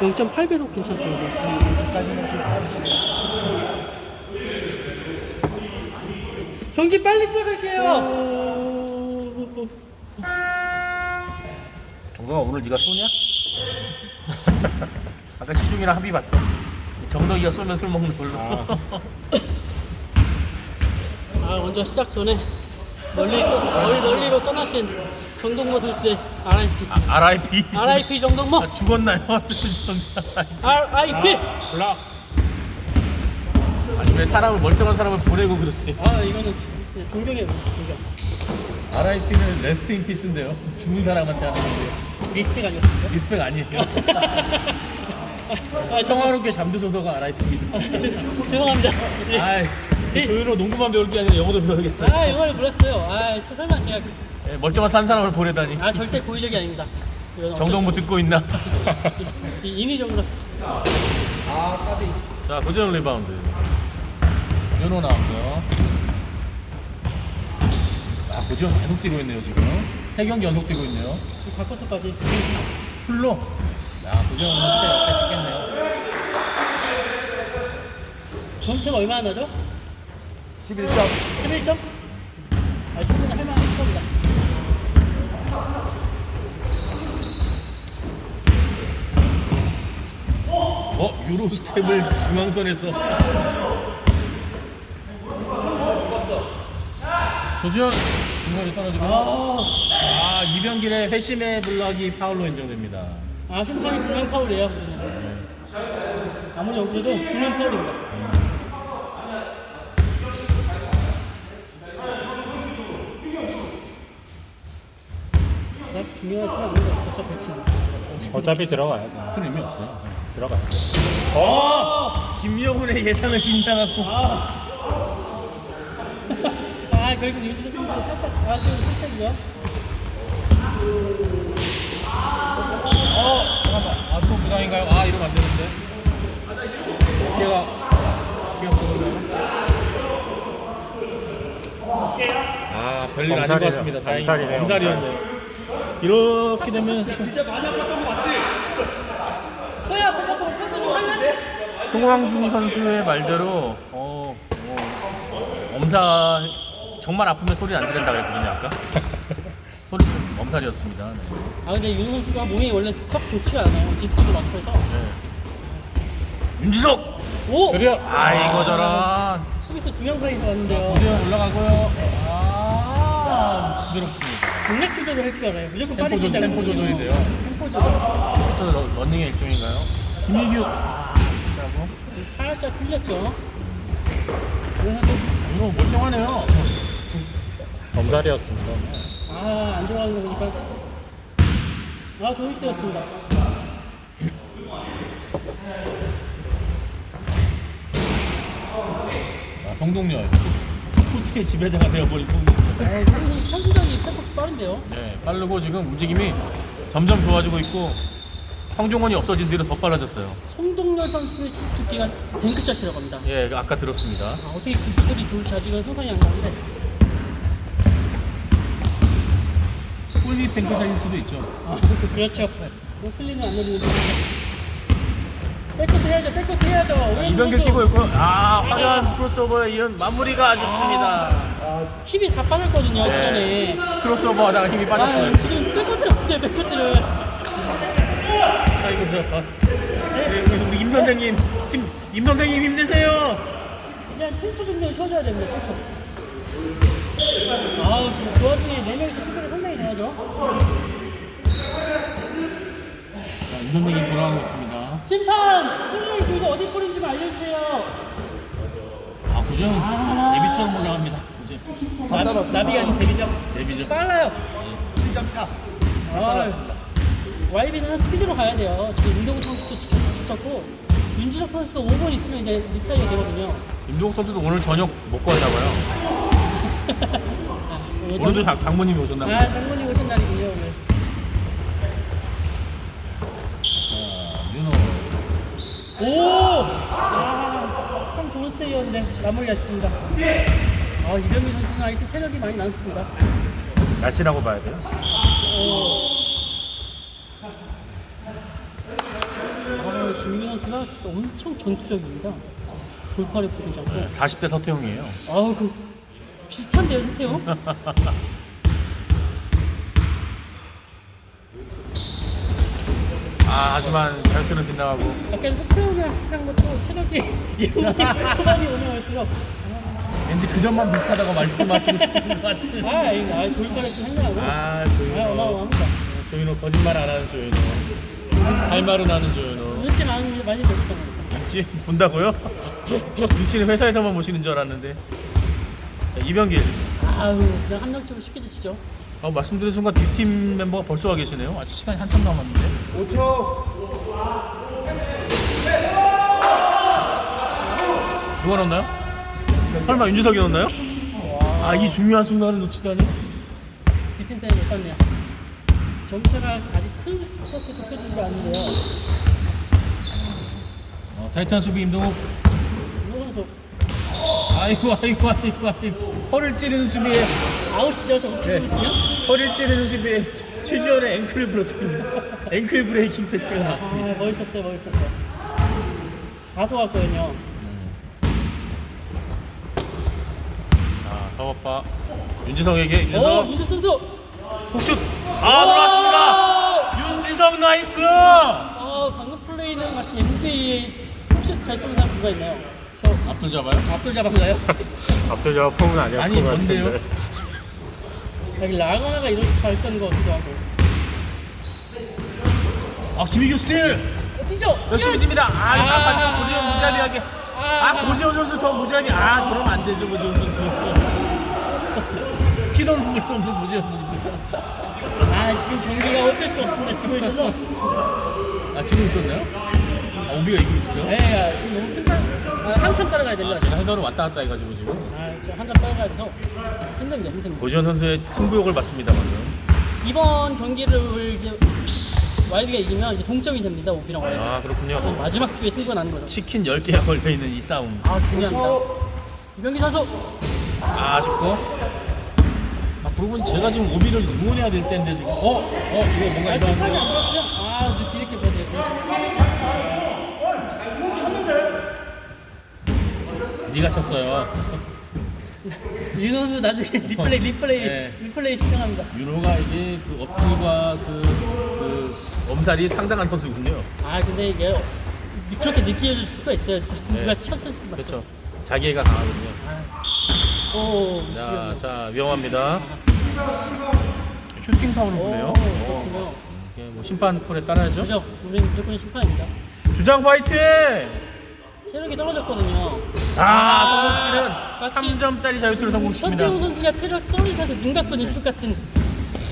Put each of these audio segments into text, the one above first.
0.8배속 괜찮더라고요. 까지는 경기 빨리 시작할게요. 정동아 오늘 네가 쏘냐? 아까 시중이랑 합의 봤어. 정덕이가 쏘면 술 먹는 걸로. 아 먼저 시작 전에 멀리 또 멀리 멀리로 떠나신 정동모 선수의 RIP. 아, RIP. RIP 정동모. 아, 죽었나요? RIP. 몰라. 아니 왜 사람을 멀쩡한 사람을 보내고 그러세요? 아 이거는 진- 그냥 존경해요 존경. RIP는 레스트 인 피스인데요. 죽은 사람한테 하는 건데 리스펙 아니었습니까? 리스펙 아니에요. 아, 저, 평화롭게 잠드소서가 RIP입니다. 저, 죄송합니다. 예. 아이 그 조윤호 농구만 배울 게 아니라 영어도 배워야겠어요. 아 영화를 몰랐어요. 아 저- 설마 제가 예, 멀쩡한 산 사람을 보내다니. 아 절대 고의적이 아닙니다. 이건 정동무 어쩔 듣고 있나? 수 없- 이- 인위적으로 자 고정 리바운드. 윤호 나왔고요. 아 고지현 계속 뛰고 있네요 지금. 세 경기 연속 뛰고 있네요. 바코트까지 풀로. 야 고지현 진짜 옆에 찍겠네요. 점수가 얼마나 나죠? 11점. 11점? 아 충분히 할만한 겁니다. 어 유로 스텝을 중앙선에서. 조지현 중간에 떨어지고. 아, 아 이병길의 회심의 블락이 파울로 인정됩니다. 아 심판이 두명 파울이에요. 그러면. 아무리 여기도 두명 파울입니다. 나 중요하지 않은 것 같아, 저 배치는. 어차피 들어가야 돼. 큰 의미 없어요. 들어가야 돼. 어! 김명훈의 예상을 빗나갔고. 아, 아 결국 윤주석 선수 살짝 아주 살짝이요. 어! 잠깐만. 아, 또 부상인가요? 아, 이러면 안 되는데. 어깨가. 아, 별일 아닌 것 엄살이네요. 같습니다. 다행히. 엄살이네요, 엄살이었네요. 이렇게 되면 할래? 송황중 선수의 말대로 어, 뭐, 엄살 정말 아프면 소리 안 지른다 그랬거든요 아까 엄살이었습니다 네. 아 근데 윤 선수가 몸이 원래 컵 좋지가 않아요. 디스크도 많고 해서. 네. 윤지석 오! 드디어 아이고 저런 수비수 두명 사이에 왔는데요. 고대현 올라가고요 아 부드럽습니다 강력 조절을 할줄 알아요. 무조건 템포 빠르게 조절, 잡는 템포. 조절이 돼요. 템포 조절. 또 러- 러닝의 일종인가요? 김민규 아, 라고 살짝 풀렸죠. 그래서 또, 이거 멀쩡하네요 엄살이었습니다. 아, 안 들어가는 거 보니까. 아, 좋은 시도였습니다. 아, 성동열 코트의 지배자가 되어버린 성동열 아, 상승 상승력이 팩폭스 빠른데요. 네, 빠르고 지금 움직임이 점점 좋아지고 있고 황종원이 없어진 뒤로 더 빨라졌어요. 송동열 선수의 주특기가 뱅크샷이라고 합니다. 예, 아까 들었습니다. 아, 어떻게 그들이 좋을지 아직은 상상이 안 가는데. 폴리 뱅크샷일 수도 있죠. 아, 그렇죠. 오클리는 안 내리는데. 백코트 해야죠, 백코트 해야죠. 왜 이병길 그러죠? 뛰고 있고, 아 화려한 크로스오버에 이은 마무리가 아쉽습니다. 힘이 다 빠졌거든요, 네. 그전에. 크로스오버 하다가 힘이 빠졌어요. 아, 지금 백코트를 못해요, 백코트를. 아이고 저, 네, 우리, 우리 임 선생님, 힘, 임 선생님 힘내세요. 그냥 7초 정도 쉬어줘야 됩니다, 7초. 아, 그, 그 와중에 4명이서 수비를 잘하죠. 자, 임 선생님 돌아가고 있습니다. 심판! 손을 들고 어디 뿌린지 좀 알려주세요. 아 구정 아. 제비처럼 올라갑니다. 구정 나, 나비가 아닌 제비죠. 제비죠. 빨라요. 7점 차. 아, YB는 스피드로 가야 돼요. 지금 윤동훈 선수도 지금 지쳤고, 윤주석 선수도 5분 있으면 이제 리타이어 되거든요. 임동욱 선수도 오늘 저녁 먹고 하나 봐요. 아, 오늘 오늘도 장, 장모님이 오셨나 봐요. 아, 장모님 오신 날이군요, 오늘. 자, 윤호. 오! 아, 참 좋은 스테이였는데 마무리 했습니다. 아, 이병민 선수는 아직도 체력이 많이 남습니다. 날씨라고 봐야 돼요. 어, 김민규 선수가 또 엄청 전투적입니다. 보이지 않고. 40대 서태웅이에요. 아우 그 비슷한데요 서태웅? 아, 하지만 자유투는 빗나가고. 약간 서태웅이랑 비슷한 것도 체력이 후반이 오면 갈수록 왠지 그 점만 비슷하다고 말씀하시고 싶은 것 같은. 아 이거 아, 돌파를 좀 생각하고 아, 아, 조윤호. 어마어마합니다. 조윤호 거짓말 안 하는 조윤호. 할 말은 하는 조윤호. 눈치 많이 많이 보셨잖아요. 눈치 본다고요? 눈치는 회사에서만 보시는 줄 알았는데. 자, 이병길. 아우 그냥 한명적으로 쉽게 지치죠. 어, 말씀드린 순간 뒷팀 멤버가 벌써 와 계시네요. 아직 시간이 한참 남았는데. 5초 누가 넣었나요? 설마 윤주석이 넣었나요? 와. 아, 이 중요한 순간을 놓치다니. 뒷팀 때문에 못 봤네요. 정체가 아직 큰 스포트 좁혀지지 않는데요. 어, 타이탄 수비 임동욱. 아이고, 아이고, 아이고, 아이고. 허를 찌르는 수비에, 아웃이죠 저거 네. 네. 치면? 허를 찌르는 수비에 최지원의 앵클 브로트입니다. 앵클 브레이킹 패스가 아 나왔습니다. 멋있었어요 멋있었어요. 다소 같거든요. 자, 서버파 윤지성에게 오 윤지성 윤주 선수. 훅슛 아 들어왔습니다 윤지성 나이스 아 방금 플레이는 마치 NBA 훅슛 잘 쏘는 사람 누가 있나요? 저 앞들 잡아요? 앞돌 잡았나요? 앞들 잡아 폼은 아니었을 아니, 것 같은데. 뭔데요? 여기 라거나가 이렇게 잘 쏘는 거 같기도 하고. 아 김희규 스틸 어, 뛰죠. 열심히 뜁니다 아, 아. 아 하지만 고지현 무자비하게 아. 아 고지현 선수 저 무자비 아 저러면 안 되죠 고지현 선수 피도 눈물도 없는 고지현 선수 아 지금 경기가 어쩔 수 없습니다. 지고 있어서. 아 지금 있었나요? 아 오비가 이기고 있죠? 네, 아, 지금 너무 큰 차, 아, 한참 따라가야 아, 됩니다. 제가 헤더를 왔다 갔다 해가지고 지금 아, 진짜 한참 따라가야 돼서 힘듭니다, 힘듭니다. 고지현 선수의 승부욕을 받습니다 방금 이번 경기를 이제 YB가 이기면 이제 동점이 됩니다, 오비랑 YB. 아 그렇군요 마지막 주에 승부가 나는 거죠. 치킨 10개가 걸려있는 이 싸움 아, 중요합니다. 이병기 선수. 아, 아쉽고. 아, 그러고 보니 제가 지금 오비를 응원해야 될 텐데 지금. 어? 어? 이거 뭔가 아, 심판이 이상한데요? 안? 아, 이렇게 보내요. 네가 쳤어요. 윤호도 나중에 리플레이, 리플레이, 네. 리플레이 신청합니다. 윤호가 이게 그 어필과 그, 그 엄살이 상당한 선수군요. 아, 근데 이게 그렇게 느껴질 수가 있어요. 누가 쳤을 수밖에. 그렇죠. 자기애가 강하거든요. 아, 오, 자, 위험해. 자 위험합니다. 슈팅 파울을 오, 보네요. 이게 뭐 심판 콜에 따라야죠. 그죠? 우리는 무조건 심판입니다. 주장 파이팅! 체력이 떨어졌거든요. 아, 마치- 성공시키는 3점짜리 자유투를 성공시킵니다. 서태웅 선수가 체력 떨어져서 눈 감고 입술 같은.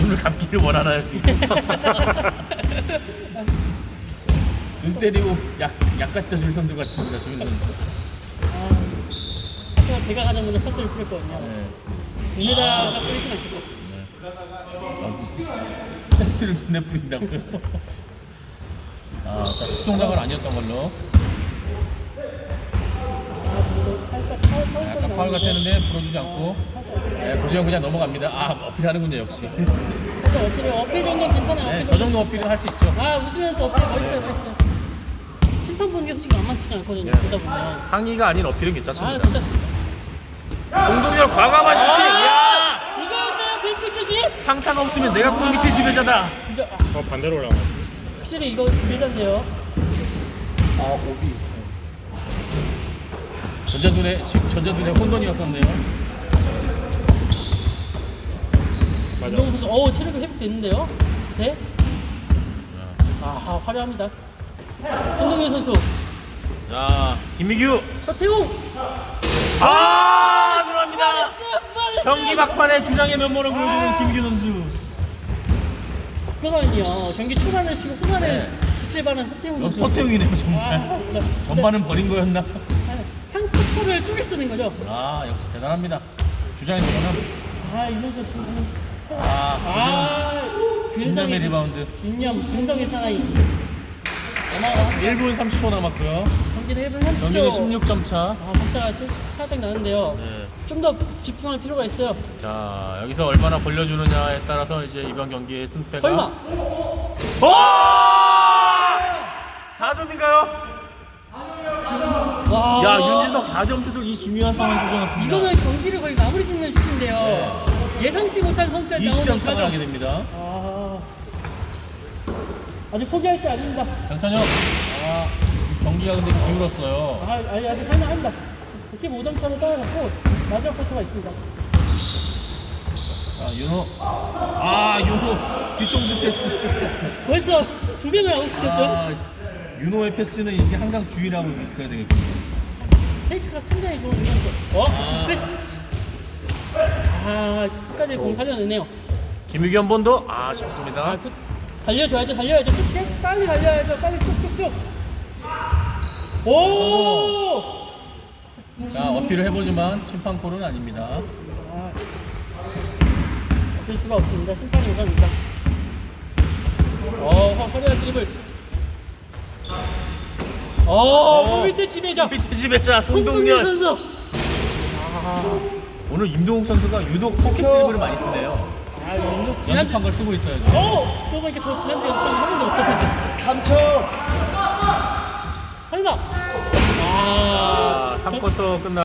눈을 감기를 원하나요 지금? 눈 때리고 약, 약 갖다 줄 선수 같습니다 조윤선 아, 제가 가자면 패스를 뿌렸거든요. 네. 눈에다가 뿌리진 않겠죠. 아, 패스를 눈에 뿌린다고요? 아, 자, 수총각은 아니었던 걸로 약간 파울. 같았는데 불어주지 않고 네, 고지현 그냥 넘어갑니다 아, 어필하는군요 역시 어필, 어필 정도는 괜찮아요. 네, 어필 저 정도 어필은 할 수 있죠 아, 웃으면서 어필 멋있어요, 멋있어요. 심판 분께서 지금 만만치가 않거든요. 네. 보다 보면. 항의가 아닌 어필은 아, 괜찮습니다 괜찮습니다. 공동열 과감한 슈팅 야! 이거였나요, 뱅크슛이? 상타가 없으면 내가 골 밑에 지배자다 그죠? 아, 어 반대로 올라가. 확실히 이거 준비자인데요. 아 오비 전자둔의 지금 전자둔의 혼돈이었었네요 맞아. 이동훈 선수, 어우, 체력이 회복됐는데요? 세? 아, 화려합니다. 손동현 선수, 자 김미규 서태웅! 아 들어갑니다. 경기 막판에 주장의 면모를 보여주는 김규 선수. 그거는요, 경기 초반을 쉬고 후반에 네. 부채반한 서태웅 어, 선수. 서태웅이네요 아, 정말. 진짜. 전반은 버린 거였나? 쿼터를 쪼개 쓰는 거죠. 아 역시 대단합니다. 면모. 아, 이 선수 지금. 아, 아, 진념의 리바운드. 진념, 근성의 사나이. 어마어마합니다. 1분 30초 남았고요. 경기는 1분 30초. 경기는 16점 차. 아, 박자가 살짝 나는데요. 네. 좀 더 집중할 필요가 있어요. 자 여기서 얼마나 벌려주느냐에 따라서 이제 이번 경기의 승패가. 설마. 오! 4점인가요? 와. 야 윤진석 4점 슛을 이 중요한 상황에 꽂아놨습니다. 이거는 경기를 거의 마무리 짓는 슛인데요. 예상치 못한 선수의 20점 경우는 차를 4점. 하게 됩니다. 아. 아직 포기할 때 아닙니다. 장찬혁. 아 경기가 근데 기울었어요. 아, 아니, 아직 할만합니다. 15점 차로 따라갔고, 마지막 쿼터가 있습니다. 자 윤호. 아 윤호 뒤통수 패스. 벌써 두 명을 아웃시켰죠? 아, 윤호의 패스는 이게 항상 주의라고 있어야 되겠군요. 페이크가 상당히 좋은 선수. 어? 아. 패스. 아, 끝까지 공 살려내네요. 김유겸 본도 아쉽습니다. 아, 그, 달려줘야죠, 달려야죠. 쭉, 빨리 달려야죠. 빨리 쭉쭉쭉. 오! 자 어필을 해보지만 심판콜은 아닙니다. 아, 어쩔 수가 없습니다. 심판이 우선입니다. 어, 황- 화려한 드리블. 어, 뽑을 때 지배자. 밑에 집에 자 송동민 손동현. 선수. 아, 오늘 임동욱 선수가 유독 포켓 드립을 많이 쓰네요. 아, 이거 지난주 연습한 걸 쓰고 있어야죠. 어! 그러고 보니까 저 지난주 연습한 한 번도 없었는데. 3초. 설마! 아, 아, 3쿼터 끝나.